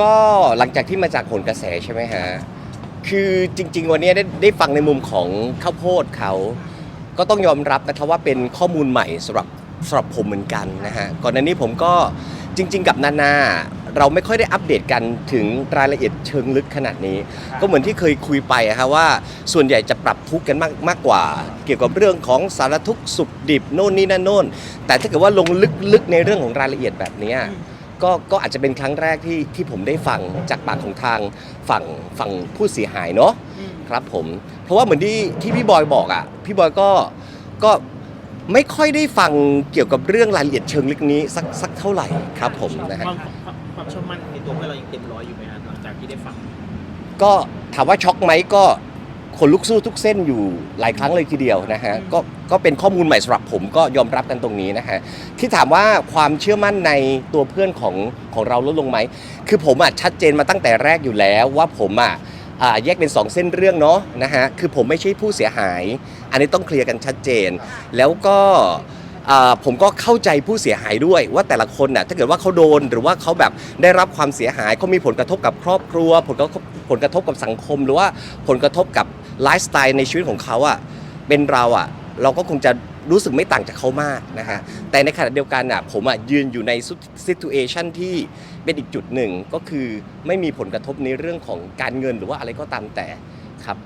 ก็หลังจากที่มาจากผลกระแสใช่ไหมฮะ คือจริง ๆ วันนี้ได้ได้ฟังในมุมของข้าวโพดเขา ก็ต้องยอมรับนะครับว่าเป็นข้อมูลใหม่สำหรับสำหรับผมเหมือนกันนะฮะ ก่อนหน้านี้ผมก็จริง ๆ กับนานาเราไม่ค่อยได้อัปเดตกันถึงรายละเอียดเชิงลึกขนาดนี้ ก็เหมือนที่เคยคุยไปอะครับว่าส่วนใหญ่จะปรับทุกข์กันมากมากกว่า เกี่ยวกับเรื่องของสารทุกข์สุขดิบโน่นนี่นั่นโน่น แต่ถ้าเกิดว่าลงลึกๆในเรื่องของรายละเอียดแบบเนี้ย ก็ก็อาจจะเป็นครั้งแรกที่ที่ผมได้ฟังจากปากของทางฝั่งฝั่งผู้เสียหายเนาะครับผมเพราะว่าเหมือนที่ที่พี่บอยบอกอะพี่บอยก็ก็ไม่ค่อยได้ฟังเกี่ยวกับเรื่องรายละเอียดเชิงลึกนี้สักสักเท่าไหร่ครับผมนะฮะความความความเชื่อมั่นในตัวเพื่อนเรายังเต็มร้อยอยู่ไหมฮะหลังจากที่ได้ฟัง ก็ถามว่าช็อกไหมก็ ขนลุกสู้ทุกเส้นอยู่หลายครั้งเลยทีเดียวนะฮะก็ก็เป็นข้อมูลใหม่สำหรับผมก็ยอมรับกันตรงนี้นะฮะที่ถามว่าความเชื่อมั่นในตัวเพื่อนของของเราลดลงไหมคือผมอะชัดเจนมาตั้งแต่แรกอยู่แล้วว่าผมอะอ่าแยกเป็น 2 เส้นเรื่องเนาะนะฮะคือผมไม่ใช่ผู้เสียหาย อันนี้ต้องเคลียร์กันชัดเจน แล้วก็อ่าผมก็เข้าใจผู้เสียหายด้วยว่าแต่ละคนน่ะถ้าเกิดว่าเขาโดนหรือว่าเขาแบบได้รับความเสียหายเขามีผลกระทบกับครอบครัว ผลกระทบผลกระทบกับสังคม หรือว่าผลกระทบกับ ไลฟ์สไตล์ในชีวิตของเขาอะเป็นเราอะเราก็คงจะรู้สึกไม่ต่างจากเขามากนะฮะแต่ในขณะเดียวกันอะผมอะยืนอยู่ในซิทูเอชันที่เป็นอีกจุดหนึ่งก็คือไม่มีผลกระทบในเรื่องของการเงินหรือว่าอะไรก็ตามแต่ครับ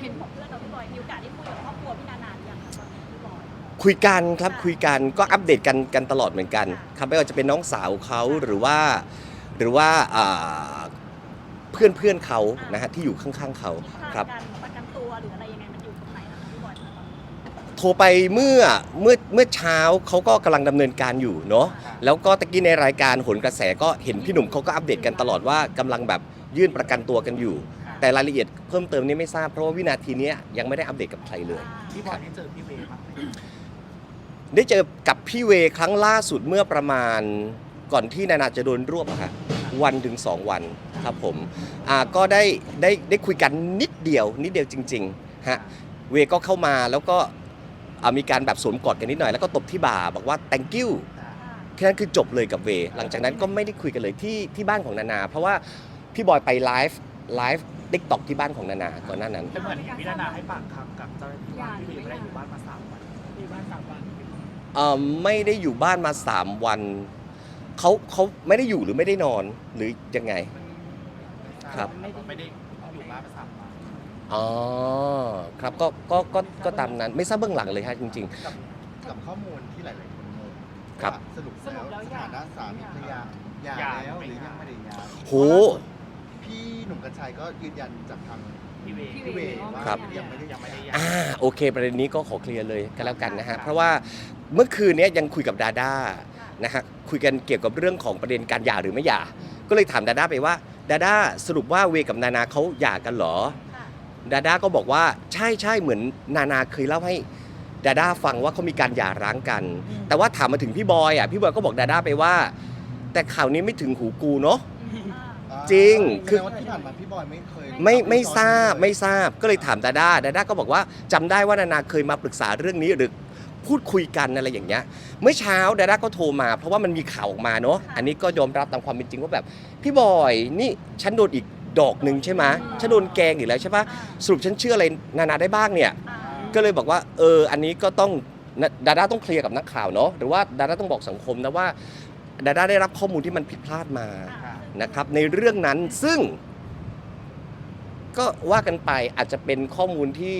เห็นของเพื่อนเราพี่บอยมีโอกาสได้คุยกับครอบครัวพี่นานาหรือยังคะตอนนี้พี่บอยคุยกันครับคุยกันก็อัปเดตกันกันตลอดเหมือนกันครับไม่ว่าจะเป็นน้องสาวเขาหรือว่าหรือว่าอ่าเพื่อนเพื่อนๆเขานะฮะที่อยู่ข้างๆเขาทิศทางครับ รไปเมื่อเมื่อเมื่อเช้าเขาก็กำลังดำเนินการอยู่เนาะแล้วก็ตะกี้ในรายการโหนกระแสก็เห็นพี่หนุ่มเขาก็อัปเดตกันตลอดว่ากำลังแบบยื่นประกันตัวกันอยู่ แต่รายละเอียดเพิ่มเติมนี่ไม่ทราบเพราะว่าวินาทีเนี้ยยังไม่ได้อัปเดตกับใครเลย พี่บอยได้เจอพี่เวย์บ้างไหมได้เจอกับพี่เวครั้งล่าสุดเมื่อประมาณก่อนที่นานาจะโดนรวบอะค่ะวันถึง 2 วันครับผมอ่าก็ได้ได้ได้คุยกันนิดเดียวนิดเดียวจริงๆฮะเวก็เข้ามาแล้วก็ อ่ามีการแบบสวมกอดกันนิดหน่อยแล้วก็ตบที่บ่าบอกว่า thank you แค่นั้นคือจบเลยกับเว หลังจากนั้นก็ไม่ได้คุยกันเลยที่ที่บ้านของนานา เพราะว่าพี่บอยไปไลฟ์ไลฟ์ติ๊กต็อกที่บ้านของนานาก่อนหน้านั้น แต่เหมือนเห็นพี่นานาให้ปากคำกับเจ้าหน้าที่ว่าพี่เวย์ไม่ได้อยู่บ้านมาสามวันอยู่บ้านสามวันเอ่อไม่ได้อยู่บ้านมา 3 วันเขาเขาไม่ได้อยู่หรือไม่ได้นอนหรือยังไง ครับ ไม่ได้ อ๋อครับก็ก็ก็ก็ตามนั้นไม่ทราบเบื้องหลังเลยฮะจริง กับกับข้อมูลที่หลาย ๆ คนงงครับ ว่าสรุปแล้วสถานะสามีภรรยาหย่าแล้วหรือยังไม่ได้หย่าๆโห พี่หนุ่มกัญชัยก็ยืนยันจากทางพี่เวย์พี่เวย์ว่าครับ ยังไม่ได้ยังไม่ได้อ่าโอเค ประเด็นนี้ก็ขอเคลียร์เลยก็แล้วกันนะฮะเพราะว่าเมื่อคืนเนี้ยยังคุยกับดาด้านะฮะคุยกันเกี่ยวกับเรื่องของประเด็นการหย่าหรือไม่หย่า ก็เลยถามดาด้าไปว่าดาด้าสรุปว่าเวกับนานาเขาหย่ากันเหรอค่ะ ดาด้าก็บอกว่าใช่ใช่เหมือนนานาเคยเล่าให้ดาด้าฟังว่าเขามีการหย่าร้างกัน แต่ว่าถามมาถึงพี่บอยอะพี่บอยก็บอกดาด้าไปว่า แต่ข่าวนี้ไม่ถึงหูกูเนาะอ่าจริงคืคืออว่าที่ผ่านมาพี่บอยไม่เคยไม่ไม่เล่ทราบให้ไม่ทราบก็เลยถามดาด้าดาด้าก็บอกว่าจำได้ว่านานาเคยมาปรึกษาเรื่องนี้หรือพูดคุยกันอะไรอย่างเงี้ยเมื่อเช้าดาด้าก็โทรมาเพราะว่ามันมีข่าวออกมาเนาะอันนี้ก็ยอมรับตามความเป็นจริงว่าแบบ พี่บอยนี่ฉันโดนอีก ดอกหนึ่งใช่ไหมฉันโดนแกล้งอีกแล้วใช่ปะสรุปฉันเชื่ออะไรนานาได้บ้างเนี่ยอ่าก็เลยบอกว่าเอออันนี้ก็ต้องนะดาด้าต้องเคลียร์กับนักข่าวเนาะหรือว่าดาด้าต้องบอกสังคมนะว่าดาด้าได้รับข้อมูลที่มันผิดพลาดมาอ่านะครับในเรื่องนั้นซึ่ง ก็ว่ากันไปอาจจะเป็นข้อมูลที่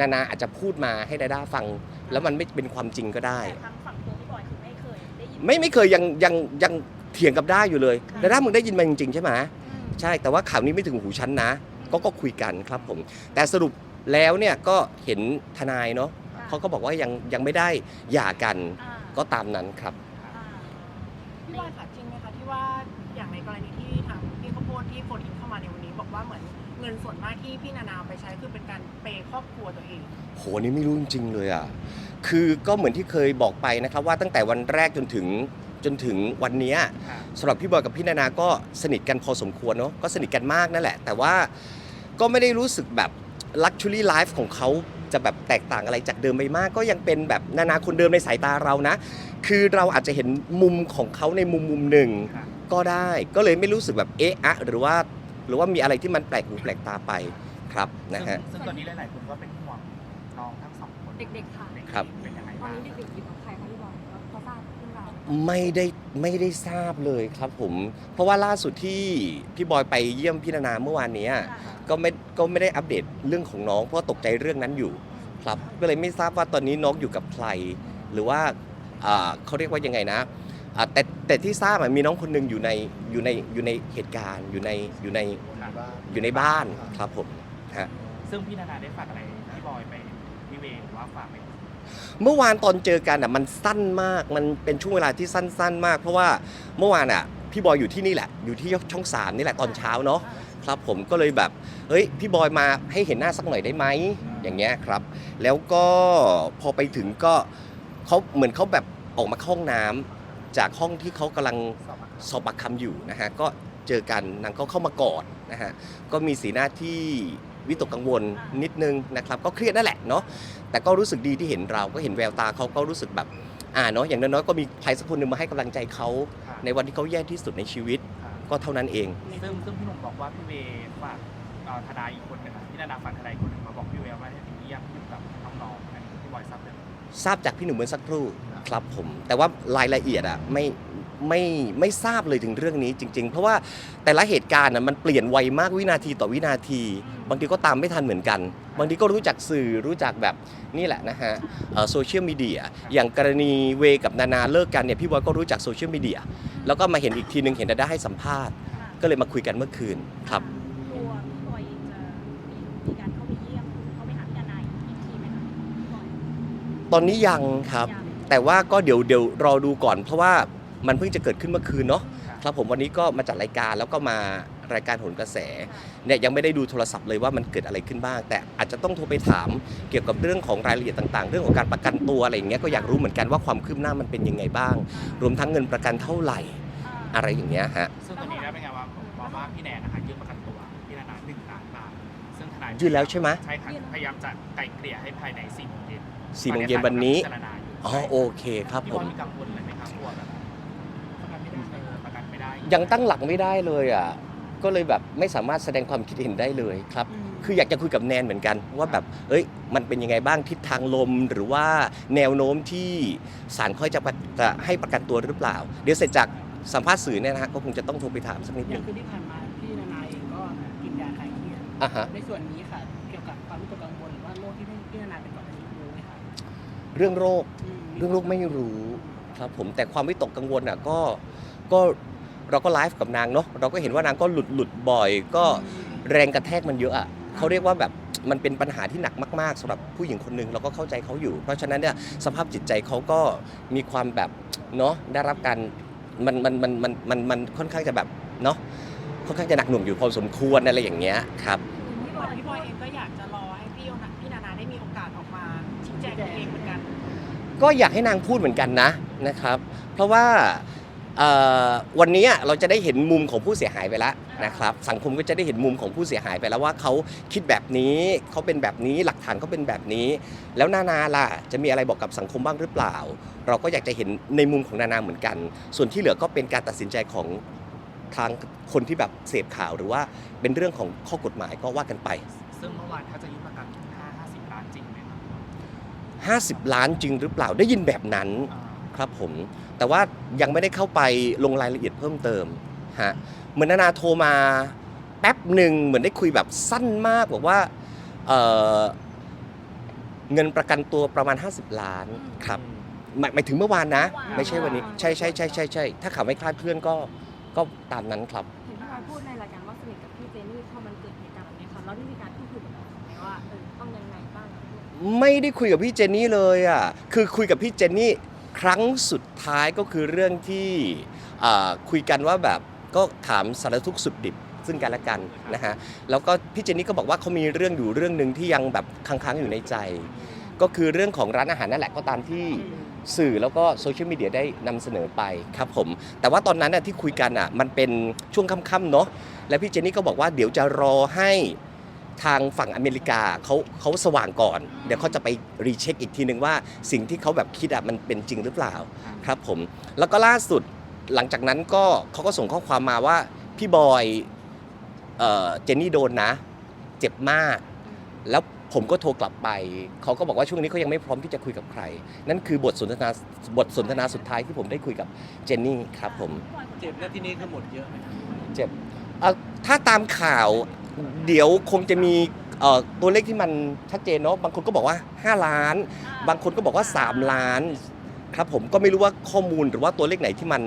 นานาอาจจะพูดมาให้ดาด้าฟัง แล้วมันไม่เป็นความจริงก็ได้แต่ทางฝั่งตัวพี่บอยคือไม่เคยได้ยิน ไม่ไม่เคยยังยังยังเถียงกับได้อยู่เลยดาด้ามึงได้ยินมาจริงๆใช่ไหมอืม ใช่แต่ว่าข่าวนี้ไม่ถึงหูฉันนะ ก็ก็คุยกันครับผม แต่สรุปแล้วเนี่ยก็เห็นทนายเนาะเขาก็บอกว่ายังยังไม่ได้หย่ากันอ่าก็ตามนั้นครับ อ่าพี่บอยค่ะจริงไหมคะที่ว่าอย่างในกรณีที่ทางพี่ข้าวโพดที่โฟนอินเข้ามาในวันนี้ บอกว่าเหมือนเงินส่วนมากที่พี่นานาเอาไปใช้คือเป็นการเปย์ครอบครัวตัวเองโหนี่ไม่รู้จริงๆเลยอะ คือก็เหมือนที่เคยบอกไปนะครับว่าตั้งแต่วันแรกจนถึง จนถึงวันเนี้ยสำหรับพี่บอยกับพี่นานาก็สนิทกันพอสมควรเนาะก็สนิทกันมากนั่นแหละ แต่ว่าก็ไม่ได้รู้สึกแบบ Luxury Life ของเขาจะแบบแตกต่างอะไรจากเดิมไปมาก ก็ยังเป็นแบบนานาคนเดิมในสายตาเรานะ คือเราอาจจะเห็นมุมของเขาในมุมมุมหนึ่งก็ได้ก็เลยไม่รู้สึกแบบเอ๊ะอะหรือว่า หรือว่ามีอะไรที่มันแปลกหูแปลกตาไปครับนะฮะซึ่งตอนนี้หลายๆคนก็เป็นห่วงน้องทั้งสองคนเด็กๆค่ะครับเป็นยังไงตอนบ้างนี้เด็กๆอยู่กับใครคะพี่บอยเขาทราบเรื่องราว ไม่ได้ไม่ได้ทราบเลยครับผม เพราะว่าล่าสุดที่พี่บอยไปเยี่ยมพี่นานาเมื่อวานเนี้ยก็ไม่ก็ไม่ได้อัปเดตเรื่องของน้อง เพราะว่าตกใจเรื่องนั้นอยู่ครับก็เลยไม่ทราบว่าตอนนี้น้องอยู่กับใคร หรือว่าอ่าเขาเรียกว่ายังไงนะอ่าแต่แต่ที่ทราบอะมีน้องคนหนึ่งอยู่ในอยู่ในอยู่ในเหตุการณ์อยู่ในอยู่ในอยู่ในบ้านครับผมฮะซึ่งพี่นานาได้ฝากอะไรพี่บอยไปพี่เวย์หรือว่าฝากไป เมื่อวานตอนเจอกันอะมันสั้นมาก มันเป็นช่วงเวลาที่สั้น ๆ มาก เพราะว่าเมื่อวานอะพี่บอยอยู่ที่นี่แหละ อยู่ที่ช่องสามนี่แหละตอนเช้าเนาะครับผมก็เลยแบบเฮ้ยพี่บอยมาให้เห็นหน้าสักหน่อยได้ไหมอย่างเงี้ยครับ แล้วก็พอไปถึงก็เขาเหมือนเขาแบบออกมาเข้าห้องน้ำจากห้องที่เขากำลังสอบปากคำอยู่นะฮะก็เจอกันนางก็เข้ามากอดนะฮะก็มีสีหน้าที่ วิตกกังวลนิดนึงนะครับก็เครียดนั่นแหละเนาะแต่ก็รู้สึกดีที่เห็นเราก็เห็นแววตาเขาก็รู้สึกแบบอ่าเนาะอย่างน้อยๆก็มีใครสักคนหนึ่งมาให้กำลังใจเขาในวันที่เขาแย่ที่สุดในชีวิตก็เท่านั้นเอง ซึ่งซึ่งพี่หนุ่มบอกว่าพี่เวย์ฝากเอ่อทนายอีกคนหนึงอะพี่นานาฝากทนายอีกคนหนึงมาบอกพี่เวย์ว่าให้เยี่ยมอยู่กับน้องๆอันนี้พี่บอยทราบเลยทราบจากพี่หนุ่มเมื่อสักครู่ครับผม แต่ว่ารายละเอียดอะไม่ ไม่ไม่ทราบเลยถึงเรื่องนี้จริง ๆ เพราะว่าแต่ละเหตุการณ์อะมันเปลี่ยนไวมากวินาทีต่อวินาที บางทีก็ตามไม่ทันเหมือนกัน บางทีก็รู้จักสื่อรู้จักแบบนี่แหละนะฮะโซเชียลมีเดียอย่างกรณีเวกับนานาเลิกกันเนี่ยพี่บอยก็รู้จักโซเชียลมีเดียแล้วก็มาเห็นอีกทีนึงเห็นดาด้าให้สัมภาษณ์ ก็เลยมาคุยกันเมื่อคืนครับ ตัวพี่บอยจะมีการเข้าไปเยี่ยมเข้าไปหาพี่นานาอีกทีไหมคะพี่บอยตอนนี้ยังครับ ยังแต่ว่าก็เดี๋ยวเดี๋ยวรอดูก่อนเพราะว่า มันเพิ่งจะเกิดขึ้นเมื่อคืนเนาะครับผมวันนี้ก็มาจัดรายการแล้วก็มารายการโหนกระแสเนี่ยยังไม่ได้ดูโทรศัพท์เลยว่ามันเกิดอะไรขึ้นบ้าง แต่อาจจะต้องโทรไปถามเกี่ยวกับเรื่องของรายละเอียดต่าง ๆ เรื่องของการประกันตัวอะไรอย่างเงี้ยก็อยากรู้เหมือนกันว่าความคืบหน้ามันเป็นยังไงบ้าง รวมทั้งเงินประกันเท่าไหร่อะไรอย่างเงี้ยฮะซึ่งตอนนี้ได้เป็นไงว่าบอกว่าพี่แนนนะคะยื่นประกันตัวพี่นานาหนึ่งล้านบาทซึ่งทนายยื่นแล้วใช่ไหมใช่ค่ะพยายามจะไกล่เกลี่ยให้ภายใน4โมงเย็นสี่โมงเย็นวันนี้พิจารณาอยู่อ๋อโอเคครับพี่ผบอมยมีกังวลอะไร ยังตั้งหลักไม่ได้เลยอะก็เลยแบบไม่สามารถแสดงความคิดเห็นได้เลยครับคืออยากจะคุยกับแนนเหมือนกัน ว่าแบบเอ้ยมันเป็นยังไงบ้างทิศทางลมหรือว่าแนวโน้มที่ศาลค่อยจะประจะให้ประกันตัวหรือเปล่า เดี๋ยวเสร็จจากสัมภาษณ์สื่อเนี่ยนะฮะก็คงจะต้องโทรไปถามสักนิดอหย่านึงงคือที่ผ่านมาพี่นานาเองก็กินยาคลายเครียดอะฮะ ในส่วนนี้ค่ะ เกี่ยวกับความวิตกกังวลหรือว่าโรคที่พี่นานาเป็นก่อนอันนี้รู้ไหมคะเรื่องโรค อืม เรื่องโรคไม่รู้ครับผมแต่ความวิตกกังวลอะก็ก็ เราก็ไลฟ์กับนางเนาะเราก็เห็นว่านางก็หลุดหลุดบ่อย ก็แรงกระแทกมันเยอะอะเขาเรียกว่าแบบมันเป็นปัญหาที่หนักมาก ๆสำหรับผู้หญิงคนหนึ่งเราก็เข้าใจเขาอยู่ เพราะฉะนั้นเนี่ยสภาพจิตใจเขาก็มีความแบบเนาะได้รับการมันมันมันมันมันมันค่อนข้างจะแบบเนาะค่อนข้างจะหนักหน่วงอยู่พอสมควรอะไรอย่างเงี้ยครับพี่บเหมืออยนพี่บอยเองก็อยากจะรอให้พี่พี่นานาได้มีโอกาสออกมาชี้แจงตัวเองเหมือนกัน ก็อยากให้นางพูดเหมือนกันนะนะครับ เพราะว่าเอ่อ วันนี้เราจะได้เห็นมุมของผู้เสียหายไปแล้วนะครับสังคมก็จะได้เห็นมุมของผู้เสียหายไปแล้วว่าเขาคิดแบบนี้เขาเป็นแบบนี้หลักฐานเขาเป็นแบบนี้ แล้วนานาล่ะจะมีอะไรบอกกับสังคมบ้างหรือเปล่า เราก็อยากจะเห็นในมุมของนานาเหมือนกัน ส่วนที่เหลือก็เป็นการตัดสินใจของทางคนที่แบบเสพข่าวหรือว่าเป็นเรื่องของข้อกฎหมายก็ว่ากันไป ซึ่งเมื่อวานถ้าจะยื่นประกัน5 50 ล้านจริงไหมครับ50 ล้านจริงหรือเปล่าได้ยินแบบนั้นอ่าครับผม แต่ว่ายังไม่ได้เข้าไปลงรายละเอียดเพิ่มเติมฮะเหมือนนานาโทรมาแป๊บหนึ่งเหมือนได้คุยแบบสั้นมากบอกว่าเอ่อเงินประกันตัวประมาณ 50 ล้านครับหมายหมายถึงเมื่อวานนะ ไม่ใช่วันนี้ใช่ใช่ใช่ใช่ใช่ถ้าข่าวไม่คลาดเคลื่อนก็ก็ตามนั้นครับเห็นพี่บอยพูดในรายการว่าสนิทกับพี่เจนี่พอมันเกิดเหตุการณ์แบบนี้ค่ะแล้วได้มีการพูดคุยกับเราไหมว่าเออต้องยังไงบ้างไม่ได้คุยกับพี่เจนนี่เลยอะคือคุยกับพี่เจนนี่ ครั้งสุดท้ายก็คือเรื่องที่คุยกันว่าแบบก็ถามสารทุกข์สุดดิบซึ่งกันและกันนะฮะแล้วก็พี่เจนนี่ก็บอกว่าเขามีเรื่องอยู่เรื่องหนึ่งที่ยังแบบค้างๆอยู่ในใจ ก็คือเรื่องของร้านอาหารนั่นแหละก็ตามที่สื่อแล้วก็โซเชียลมีเดียได้นำเสนอไปครับผม แต่ว่าตอนนั้นน่ะที่คุยกันอะมันเป็นช่วงค่ำๆเนาะแล้วพี่เจนนี่ก็บอกว่าเดี๋ยวจะรอให้ ทางฝั่งอเมริกาเขาเขาสว่างก่อน เดี๋ยวเขาจะไปรีเช็คอีกทีหนึ่งว่าสิ่งที่เขาแบบคิดอะมันเป็นจริงหรือเปล่าครับผมแล้วก็ล่าสุดหลังจากนั้นก็เขาก็ส่งข้อความมาว่าพี่บอยเอ่อเจนนี่โดนนะ เจ็บมาก แล้วผมก็โทรกลับไป เขาก็บอกว่าช่วงนี้เขายังไม่พร้อมที่จะคุยกับใคร นั่นคือบทสนทนาบทสนทนาสุดท้ายที่ผมได้คุยกับเจนนี่ครับผม เจ็บแล้วที่นี่คือหมดเยอะไหมครับเจ็บเอ่อถ้าตามข่าว เดี๋ยวคงจะมีเอ่อตัวเลขที่มันชัดเจนเนาะบางคนก็บอกว่า 5 ล้าน บางคนก็บอกว่า 3 ล้าน ครับผมก็ไม่รู้ว่าข้อมูลหรือว่าตัวเลขไหนที่มัน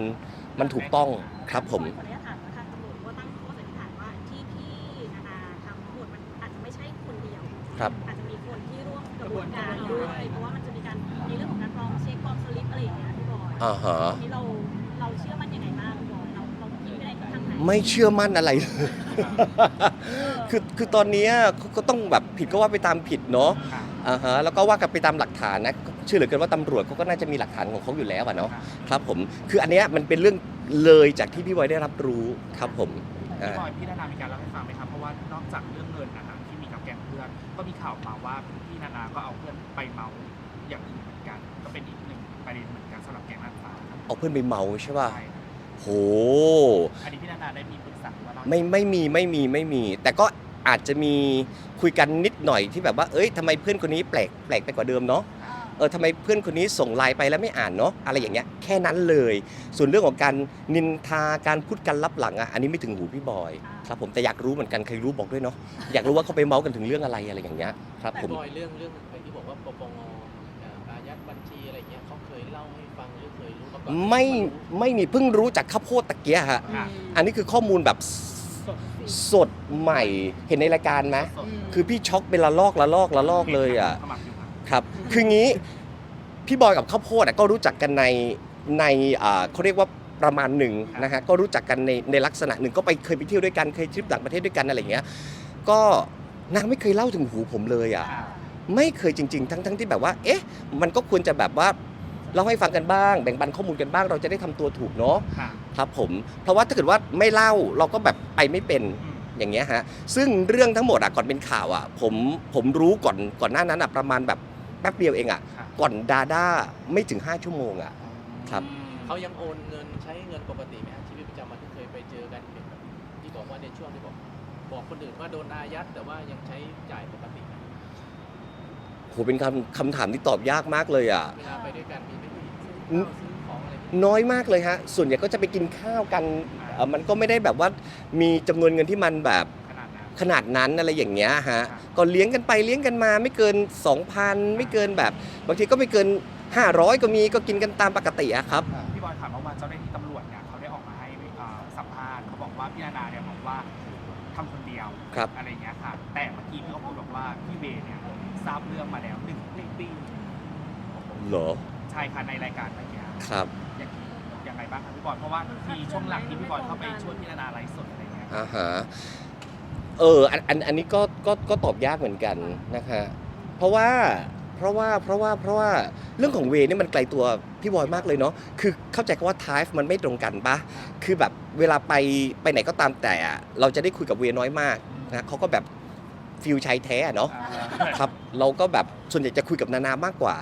มันถูกต้องครับผม ขออนุญาตถามว่าทางตำรวจก็ตั้งข้อสันนิษฐานว่าที่พี่นานาทำทั้งหมดมันอาจจะไม่ใช่คนเดียวครับ อาจจะมีคนที่ร่วมกระบวนการด้วยเพราะว่ามันจะมีการมีเรื่องของการปลอมเช็คปลอมสลิปอะไรอย่างเงี้ยพี่บอยอ่าฮะนี่เราเราเชื่อมันยังไง ไม่ได้ทางไหนไม่เชื่อมั่นอะไรเลยคือคือตอนเนี้ยเขาก็ต้องแบบผิดก็ว่าไปตามผิดเนาะค่ะอ่าฮะแล้วก็ว่ากันไปตามหลักฐานนะเชื่อเหลือเกินว่าตำรวจเขาก็น่าจะมีหลักฐานของเขาอยู่แล้วอะเนาะครับผมคืออันเนี้ยมันเป็นเรื่องเลยจากที่พี่บอยได้รับรู้ครับผมพี่อ่าบอยพี่นานามีการเล่าให้ฟังไหมครับเพราะว่านอกจากเรื่องเงินนะคะที่มีกับแก๊งเพื่อนก็มีข่าวมาว่าพี่นานาก็เอาเพื่อนไปเมาอย่างอื่นเหมือนกัน ก็เป็นอีกหนึ่งประเด็นเหมือนกันสำหรับแก๊งนางฟ้าครับเอาเพื่อนไปเมาใช่ป่ะใช่โหอันนี้พี่นานาได้มีปรึกษาว่าเราไม่ไม่มีไม่มีไม่มี แต่ก็อาจจะมีคุยกันนิดหน่อยที่แบบว่า เอ้ยทำไมเพื่อนคนนี้แปลกแปลกไปกว่าเดิมเนาะเออทำไมเพื่อนคนนี้ส่งไลน์ไปแล้วไม่อ่านเนาะอะไรอย่างเงี้ยแค่นั้นเลย ส่วนเรื่องของการนินทาการพูดกันลับหลังอะอันนี้ไม่ถึงหูพี่บอยครับผมแต่อยากรู้เหมือนกันใครรู้บอกด้วยเนาะอยากรู้ว่าเขาไปเมาส์กันถึงเรื่องอะไรอะไรอย่างเงี้ยครับผมบอยเรื่องเรื่อง ไม่ไม่มีเพิ่งรู้จากข้าวโพดตะเกียฮะค่ะอันนี้คือข้อมูลแบบสดใหม่เห็นในรายการไหมสดคือพี่ช็อกเป็นละลอกละลอกละลอกเลยอะขมักอยู่ครับ ครับ คืองี้พี่บอยกับข้าวโพดอะก็รู้จักกันในในอ่าเขาเรียกว่าประมาณหนึ่งนะฮะก็รู้จักกันในในลักษณะหนึ่งก็ไปเคยไปเที่ยวด้วยกันเคยทริปต่างประเทศด้วยกันอะไรอย่างเงี้ยก็นางไม่เคยเล่าถึงหูผมเลยอะอ่าไม่เคยจริง ๆ ทั้งทั้งที่แบบว่า เอ๊ะ มันก็ควรจะแบบว่า เล่าให้ฟังกันบ้าง แบ่งปันข้อมูลกันบ้าง เราจะได้ทำตัวถูกเนาะค่ะครับผมเพราะว่าถ้าเกิดว่าไม่เล่าเราก็แบบไปไม่เป็น อืม อย่างเงี้ยฮะ ซึ่งเรื่องทั้งหมดอะก่อนเป็นข่าวอะผมผมรู้ก่อนก่อนหน้านั้นอะประมาณแบบแป๊บเดียวเองอะค่ะก่อนดาด้าไม่ถึง 5 ชั่วโมงอะ ครับ เขายังโอนเงินใช้เงินปกติไหมฮะชีวิตประจำวันที่เคยไปเจอกันเห็นแบบที่บอกว่าในช่วงที่บอก บอกคนอื่นว่าโดนอายัดแต่ว่ายังใช้จ่ายปกติไหมโหเป็นคำคำถามที่ตอบยากมากเลยอะเวลาไปด้วยกันมีไหมพี่อืมซื้อข้าวซื้อของอะไรอย่างเงี้ยน้อยมากเลยฮะ ส่วนใหญ่ก็จะไปกินข้าวกันเอ่อมันก็ไม่ได้แบบว่ามีจำนวนเงินที่มันแบบขนาดนั้น ขนาดนั้นอะไรอย่างเงี้ยฮะครับก็เลี้ยงกันไปเลี้ยงกันมาไม่เกิน 2,000 ไม่เกินแบบ บางทีก็ไม่เกิน 500 ก็มีก็กินกันตามปกติอะครับ พี่บอยถามเมื่อวานเจ้าหน้าที่ตำรวจเนี่ยเขาได้ออกมาให้เอ่อสัมภาษณ์เขาบอกว่าพี่นานาเนี่ยบอกว่าทำคนเดียวครับ อะไรอย่างเงี้ยค่ะ แต่เมื่อกี้พี่ก็พูดบอกว่าพี่เบย์เนี่ย ทราบเรื่องมาแล้วหนึ่งหนึ่งปีเหรอใช่ค่ะในรายการเมื่อกี้ครับ อย่างอย่างไรบ้างครับพี่บอยเพราะว่ามีช่วงหลังที่พี่บอยเข้าไปช่วยพี่นานาไลฟ์สดอะไรเงี้ยอ่าฮะเอออันอันอันนี้ก็ก็ก็ตอบยากเหมือนกันนะคะเพราะว่าเพราะว่าเพราะว่าเพราะว่าเรื่องของเวนี่มันไกลตัวพี่บอยมากเลยเนาะคือเข้าใจว่าไทฟ์มันไม่ตรงกันปะคือแบบเวลาไปไปไหนก็ตามแต่อะเราจะได้คุยกับเวน้อยมากนะเขาก็แบบ ฟิลชายแท้อะเนาะครับเราก็แบบส่วนใหญ่จะคุยกับนานามากกว่า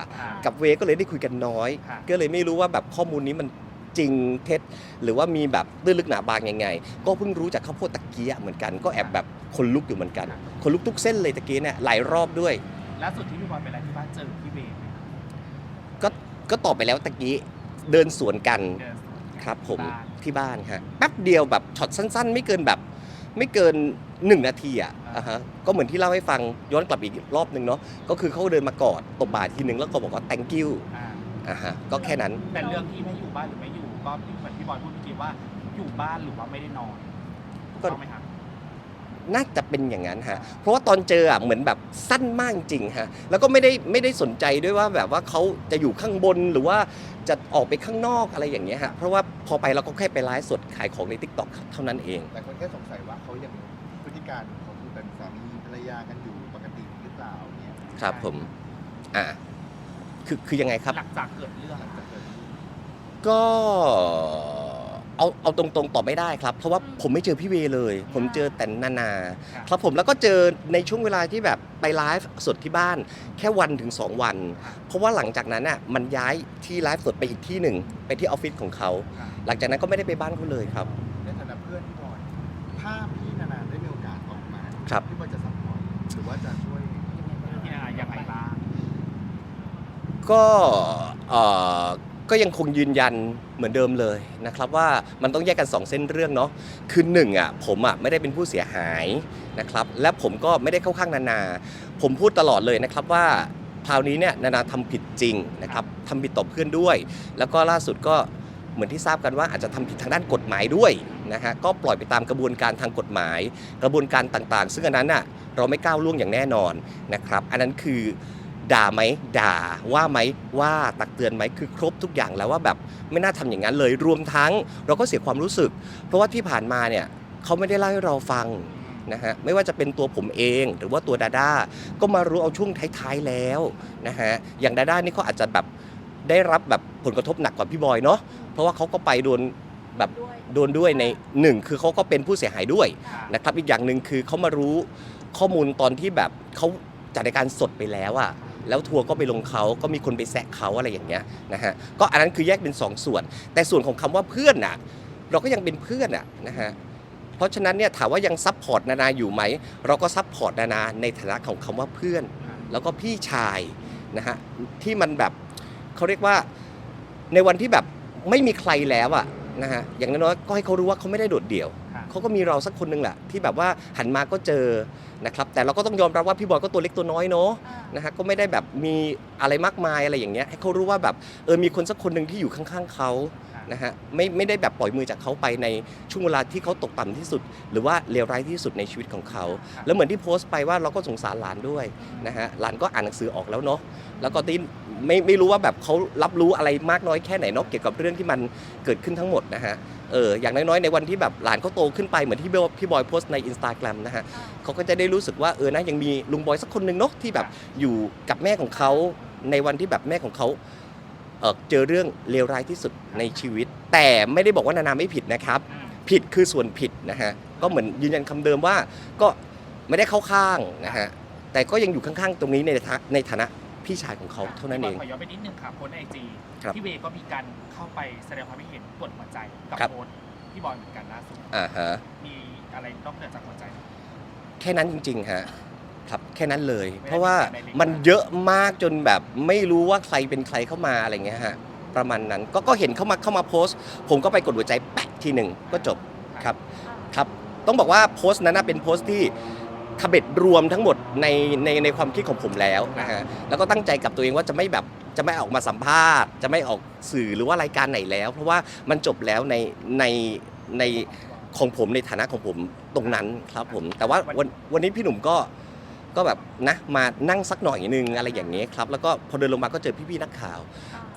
กับเวก็เลยได้คุยกันน้อยค่ะก็เลยไม่รู้ว่าแบบข้อมูลนี้มันจริงเท็จหรือว่ามีแบบตื้นลึกหนาบางยังไง ก็เพิ่งรู้จากข้าวโพดตะเกียเหมือนกัน ก็แอบแบบคนลุกอยู่เหมือนกัน คนลุกทุกเส้นเลยตะเกียเนี่ยหลายรอบด้วยล่าสุดที่พี่บอยไปอะไรที่บ้านเจอพี่เบย์ไหมครับก็ก็ตอบไปแล้วตะกี้เดินสวนกันเดิน ครับผมที่บ้านที่บ้านฮะแป๊บเดียวแบบช็อตสั้น ๆ ไม่เกินแบบไม่เกิน 1นาทีอะอ่าฮะก็เหมือนที่เล่าให้ฟังย้อนกลับอีกรอบหนึ่งเนาะก็คือเขาเดินมากอดตบบ่าทีหนึ่งแล้วก็บอกว่า thank you อ่าอ่าฮะก็แค่นั้น แต่เรื่องที่ไม่อยู่บ้านหรือไม่อยู่ก็เหมือนพี่บอยพูดเมื่อกี้ว่าอยู่บ้านหรือว่าไม่ได้นอนก็ ถูต้องไหมครับ น่าจะเป็นอย่างนั้นฮะ เพราะว่าตอนเจออะเหมือนแบบสั้นมากจริงฮะ แล้วก็ไม่ได้ไม่ได้สนใจด้วยว่าแบบว่าเขาจะอยู่ข้างบนหรือว่าจะออกไปข้างนอกอะไรอย่างเงี้ยฮะ เพราะว่าพอไปเราก็แค่ไปไลฟ์สดขายของในทิกตอกเท่านั้นเอง แต่คนแค่สงสัยว่าเขายังพฤติ การของเขาคือเป็นสามีภรรยากันอยู่ปกติหรือเปล่าเนี่ยครับผม อ่า คือคือยังไงครับ หลังจากเกิดเรื่องหลังจากเกิดเรื่องก็เอาเอาตรงๆตอบไม่ได้ครับ เพราะว่าผมไม่เจอพี่เวย์เลย ผมเจอแต่นานาครับครับผมแล้วก็เจอในช่วงเวลาที่แบบไปไลฟ์สดที่บ้าน แค่วันถึง 2 วัน เพราะว่าหลังจากนั้นอะมันย้ายที่ไลฟ์สดไปอีกที่หนึ่งไปที่ออฟฟิศของเขา หลังจากนั้นก็ไม่ได้ไปบ้านเขาเลยครับ ครับพี่บอยจะสัพพอร์ตหรือว่าจะช่วยพี่นานายังไงบ้างก็เอ่อก็ยังคงยืนยันเหมือนเดิมเลยนะครับว่ามันต้องแยกกัน 2 เส้นเรื่องเนาะคือหนึ่งอะผมอะไม่ได้เป็นผู้เสียหายนะครับและผมก็ไม่ได้เข้าข้างนานา ผมพูดตลอดเลยนะครับว่าคราวนี้เนี่ยนานาทำผิดจริงนะครับทำผิดต่อเพื่อนด้วย แล้วก็ล่าสุดก็ เหมือนที่ทราบกันว่าอาจจะทำผิดทางด้านกฎหมายด้วยนะฮะก็ปล่อยไปตามกระบวนการทางกฎหมาย กระบวนการต่างๆ ซึ่งอันนั้นน่ะเราไม่ก้าวล่วงอย่างแน่นอนนะครับ อันนั้นคือด่าไหมด่าว่าไหมว่าตักเตือนไหมคือครบทุกอย่างแล้วว่าแบบไม่น่าทำอย่างนั้นเลยรวมทั้งเราก็เสียความรู้สึก เพราะว่าที่ผ่านมาเนี่ยเขาไม่ได้เล่าให้เราฟังนะฮะไม่ว่าจะเป็นตัวผมเองหรือว่าตัวดาด้าก็มารู้เอาช่วงท้ายๆแล้วนะฮะอย่างดาด้านี่เขาอาจจะแบบได้รับแบบผลกระทบหนักกว่าพี่บอยเนาะ เพราะว่าเขาก็ไปโดนแบบด้วยโดนด้วยในหนึ่งคือเขาก็เป็นผู้เสียหายด้วยค่ะนะครับอีกอย่างหนึ่งคือเขามารู้ข้อมูลตอนที่แบบเขาจัดรายการสดไปแล้วอะแล้วทัวร์ก็ไปลงเขาก็มีคนไปแซะเขาอะไรอย่างเงี้ยนะฮะก็อันนั้นคือแยกเป็นสองส่วน แต่ส่วนของคำว่าเพื่อนน่ะเราก็ยังเป็นเพื่อนอะนะฮะเพราะฉะนั้นเนี่ยถามว่ายังซับพอร์ตนานาอยู่ไหมเราก็ซับพอร์ตนานาในฐานะของคำว่าเพื่อน แล้วก็พี่ชายนะฮะที่มันแบบเขาเรียกว่าในวันที่แบบ ไม่มีใครแล้วอะนะฮะอย่างน้อยๆก็ให้เขารู้ว่าเขาไม่ได้โดดเดี่ยวครับ เขาก็มีเราสักคนหนึ่งแหละที่แบบว่าหันมาก็เจอนะครับแต่เราก็ต้องยอมรับว่าพี่บอยก็ตัวเล็กตัวน้อยเนาะ อ่า นะฮะก็ไม่ได้แบบมีอะไรมากมายอะไรอย่างเงี้ยให้เขารู้ว่าแบบเออมีคนสักคนหนึ่งที่อยู่ข้างๆเขา นะฮะไม่ไม่ได้แบบปล่อยมือจากเขาไปในช่วงเวลาที่เขาตกต่ำที่สุด หรือว่าเลวร้ายที่สุดในชีวิตของเขา แล้วเหมือนที่โพสต์ไปว่าเราก็สงสารหลานด้วยนะฮะหลานก็อ่านหนังสือออกแล้วเนาะแล้วก็ตินไม่ไม่รู้ว่าแบบเขารับรู้อะไรมากน้อยแค่ไหนเนาะเกี่ยวกับเรื่องที่มันเกิดขึ้นทั้งหมดนะฮะเอออย่างน้อยๆในวันที่แบบหลานเขาโตขึ้นไปเหมือนที่พี่บอยพี่บอยโพสต์ในอินสตาแกรมนะฮะเขาก็จะได้รู้สึกว่าเออนะยังมีลุงบอยสักคนหนึ่งเนาะที่แบบอยู่กับแม่ของเขาในวันที่แบบแม่ของเขาเออ เจอเรื่องเลวร้ายที่สุดในชีวิต แต่ไม่ได้บอกว่านานาไม่ผิดนะครับ ผิดคือส่วนผิดนะฮะก็เหมือนยืนยันคำเดิมว่าก็ไม่ได้เข้าข้างนะฮะแต่ก็ยังอยู่ข้างๆ ตรงนี้ในฐานะในฐานะพี่ชายของเขาเท่านั้นเองขอย้อนไปนิดนึงค่ะโพสไอจีครับพี่เวย์ก็มีการเข้าไปแสดงความคิดเห็นกดหัวใจกับครับโพสต์พี่บอยเหมือนกันล่าสุดอ่าฮะมีอะไรนอกเหนือจากหัวใจ แค่นั้นจริงๆฮะ ครับแค่นั้นเลยไม่ได้เพราะว่ามีการในลิงก์มันเยอะมากจนแบบไม่รู้ว่าใครเป็นใครเข้ามาอะไรเงี้ยฮะประมาณนั้นก็ก็เห็นเข้ามาเข้ามาโพสต์ ผมก็ไปกดหัวใจแปะทีหนึ่งก็จบครับครับต้องบอกว่าโพสต์นั้นนะเป็นโพสต์ที่ขบเบ็ดรวมทั้งหมดในในในความคิดของผมแล้วนะฮะแล้วก็ตั้งใจกับตัวเองว่าจะไม่แบบจะไม่ออกมาสัมภาษณ์ จะไม่ออกสื่อหรือว่ารายการไหนแล้ว เพราะว่ามันจบแล้วในในในของผมในฐานะของผมตรงนั้นครับผม แต่ว่าวันวันนี้พี่หนุ่มก็ ก็แบบนะมานั่งสักหน่อยนึงอะไรอย่างเงี้ยครับแล้วก็พอเดินลงมาก็เจอพี่ๆนักข่าว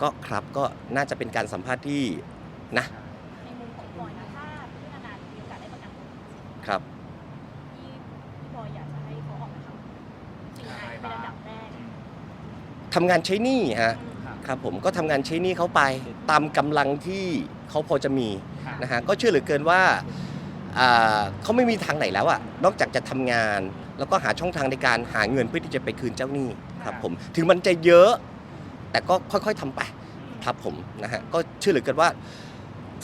ก็ครับก็น่าจะเป็นการสัมภาษณ์ที่นะในมุมของบอยนะถ้าพี่นานามีโอกาสได้ประกันตัวจริงครับๆพี่พี่บอยอยากจะให้เขาออกมาทำสิ่งไหนเป็นอันดับแรกทำงานใช้หนี้ฮะอืมครับผมก็ทำงานใช้หนี้เขาไปตามกำลังที่เขาพอจะมีค่ะนะฮะก็เชื่อเหลือเกินว่าอ่าเขาไม่มีทางไหนแล้วอะนอกจากจะทำงาน แล้วก็หาช่องทางในการหาเงินเพื่อที่จะไปคืนเจ้าหนี้ครับผมถึงมันจะเยอะ แต่ก็ค่อยๆทำไปครับผมนะฮะก็เชื่อเหลือเกินว่า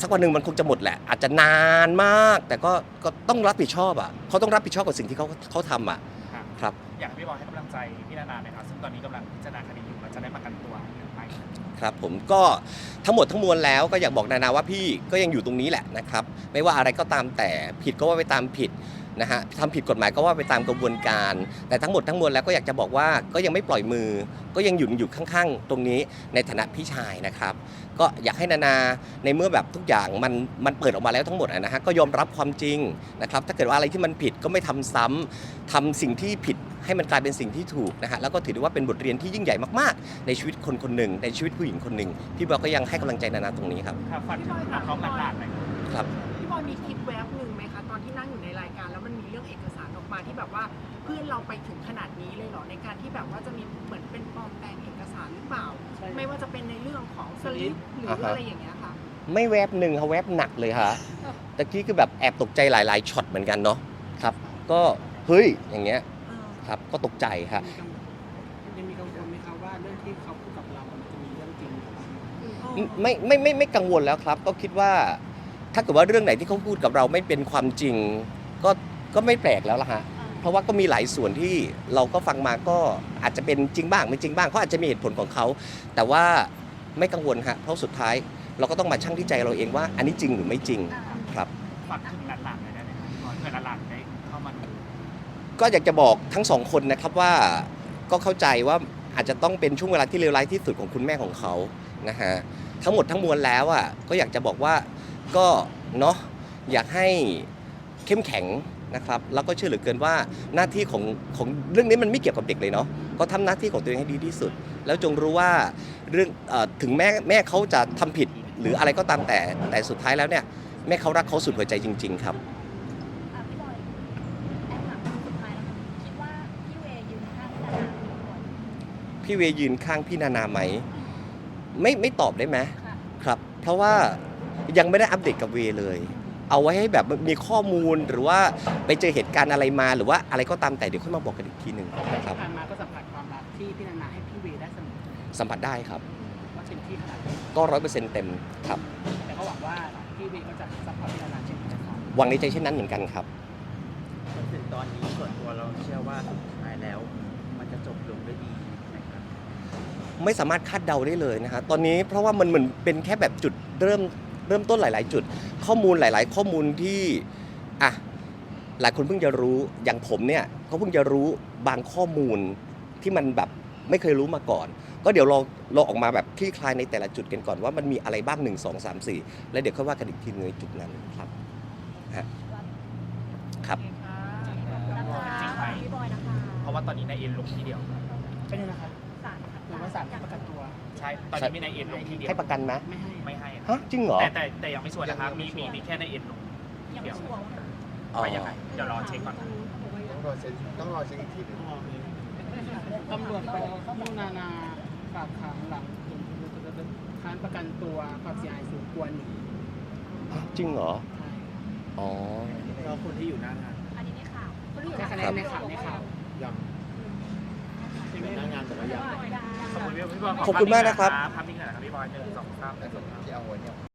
สักวันหนึ่งมันคงจะหมดแหละ อาจจะนานมาก แต่ก็ก็ต้องรับผิดชอบอะเขาต้องรับผิดชอบกับสิ่งที่เขาเขาทำอะค่ะครับอยากให้พี่บอยให้กำลังใจพี่นานาไหมครับซึ่งตอนนี้กำลังพิจารณาคดีอยู่ว่าจะได้ประกันตัวหรือไม่ครับผมก็ทั้งหมดทั้งมวลแล้วก็อยากบอกนานาว่าพี่ก็ยังอยู่ตรงนี้แหละนะครับ ไม่ว่าอะไรก็ตามแต่ผิดก็ว่าไปตามผิด นะฮะทำผิดกฎหมายก็ว่าไปตามกระบวนการ แต่ทั้งหมดทั้งมวลแล้วก็อยากจะบอกว่าก็ยังไม่ปล่อยมือ ก็ยังอยู่อยู่ข้างๆ ตรงนี้ในฐานะพี่ชายนะครับ ก็อยากให้นานาในเมื่อแบบทุกอย่างมันมันเปิดออกมาแล้วทั้งหมดอะนะฮะก็ยอมรับความจริงนะครับ ถ้าเกิดว่าอะไรที่มันผิดก็ไม่ทำซ้ำทำสิ่งที่ผิดให้มันกลายเป็นสิ่งที่ถูกนะฮะแล้วก็ถือได้ว่าเป็นบทเรียนที่ยิ่งใหญ่มากๆ ในชีวิตคนคนหนึ่งในชีวิตผู้หญิงคนหนึ่งพี่บอกก็ยังให้กำลังใจนานาตรงนี้ครับค่ะฟันถึงน้องหลานๆหน่อยครับครับพี่บอยมีคิดแมาที่แบบว่าเพื่อนเราไปถึงขนาดนี้เลยเหรอในการที่แบบว่าจะมีเหมือนเป็นปลอมแปลงเอกสารหรือเปล่า ใช่ ไม่ว่าจะเป็นในเรื่องของสลิปหรืออ่าฮะอะไรอย่างเงี้ยค่ะ ไม่แวบหนึ่งค่ะแวบหนักเลยค่ะตะกี้คือแบบแอบตกใจหลาย ๆช็อตเหมือนกันเนาะครับ ก็เฮ้ยอย่างเงี้ยครับก็ตกใจค่ะยังมีกังวลไหมครับว่าเรื่องที่เขาพูดกับเรา มันจะมีเรื่องจริงหรือเปล่าไม่ไม่ไม่ไม่กังวลแล้วครับ ก็คิดว่า ถ้าเกิดว่าเรื่องไหนที่เขาพูดกับเราไม่เป็นความจริง ก็ก็ไม่แปลกแล้วล่ะฮะเพราะว่าก็มีหลายส่วนที่เราก็ฟังมาก็อาจจะเป็นจริงบ้างไม่จริงบ้างเขาอาจจะมีเหตุผลของเขา แต่ว่าไม่กังวลฮะเพราะสุดท้าย เราก็ต้องมาชั่งที่ใจเราเองว่า อันนี้จริงหรือไม่จริงครับฝากถึงหลานๆหน่อยได้ไหมครับพี่บอยเพื่อหลานๆได้เข้ามาดูก็อยากจะบอกทั้งสองคนนะครับว่าก็เข้าใจว่าอาจจะต้องเป็นช่วงเวลาที่เลวร้ายที่สุดของคุณแม่ของเขานะฮะทั้งหมดทั้งมวลแล้วอะก็อยากจะบอกว่าก็เนาะอยากให้เข้มแข็ง นะครับแล้วก็เชื่อเหลือเกินว่าหน้าที่ของของเรื่องนี้มันไม่เกี่ยวกับเด็กเลยเนาะก็ทำหน้าที่ของตัวเองให้ดีที่สุด แล้วจงรู้ว่าเรื่องเออถึงแม่แม่เขาจะทำผิดหรืออะไรก็ตามแต่แต่สุดท้ายแล้วเนี่ยแม่เขารักเขาสุดหัวใจจริง ๆ ครับอะพี่บอยแอบถามคำสุดท้ายแล้วค่ะคิดว่าพี่เวย์ยืนข้างพี่นานาพี่บอยพี่เวย์ยืนข้างพี่นานาไหมไม่ไม่ตอบได้ไหมค่ะครับ เพราะว่ายังไม่ได้อัปเดตกับเวย์เลย เอาไว้ให้แบบมีข้อมูลหรือว่าไปเจอเหตุการณ์อะไรมา หรือว่าอะไรก็ตามแต่เดี๋ยวค่อยมาบอกกันอีกทีหนึ่งนะครับที่ผ่านมาก็สัมผัสความรักที่พี่นานาให้พี่เวย์ได้เสมอสัมผัสได้ครับ ว่าเป็นที่ขนาดนี้ก็ร้อยเปอร์เซ็นต์เต็มครับแต่ก็หวังว่าพี่เวย์ก็จะซัพพอร์ตพี่นานาเช่นกันครับหวังในใจเช่นนั้นเหมือนกันครับ จนถึงตอนนี้ส่วนตัวเราเชื่อว่าสุดท้ายแล้ว มันจะจบลงด้วยดีนะครับไม่สามารถคาดเดาได้เลยนะฮะตอนนี้เพราะว่ามันเหมือนเป็นแค่แบบจุดเริ่ม เริ่มต้นหลาย ๆ จุด ข้อมูลหลาย ๆ ข้อมูลที่อะหลายคนเพิ่งจะรู้อย่างผมเนี่ยก็เพิ่งจะรู้บางข้อมูลที่มันแบบไม่เคยรู้มาก่อน ก็เดี๋ยวเราเราออกมาแบบคลี่คลายในแต่ละจุดกันก่อนว่ามันมีอะไรบ้าง 1 2 3 4 แล้วเดี๋ยวค่อยว่ากันอีกทีนึงในจุดนั้นครับฮะครับนะคะพี่บอยนะคะเพราะว่าตอนนี้นายเอ็นลงที่เดียว เป็นยังไงนะครับ ศาลค่ะหรือว่าศาลให้ประกันตัว ใช่ตอนนี้มีนายเอ็นลงที่เดียวให้ประกันไหมไม่ให้ไม่ให้ฮะจริงเหรอแต่แต่แต่ยังไม่ชัวร์นะครับมีมีมีแค่นายเอ็นลงยังไม่ชัวร์ว่าอ๋อว่ายังไงเดี๋ยวรอเช็คก่อนต้องรอเช็คต้องรอเช็คอีกทีหนึงตำรวจไปเอาพี่นานาฝากขังหลังค้านประกันตัวความเสียหายสูงกว่าหนึ่งจริงเหรออ๋อเราคนที่อยู่หน้างานอันนี้ในข่าวคนที่อยู่แค่คะแนนในข่าวในข่าวยังเป็นหน้างานแต่ว่ายัง ขอบคุณพี่บอยขอบคุณมากนะครับ ภาพนิ่งหน่อยนะครับพี่บอยหนึ่งสองสาม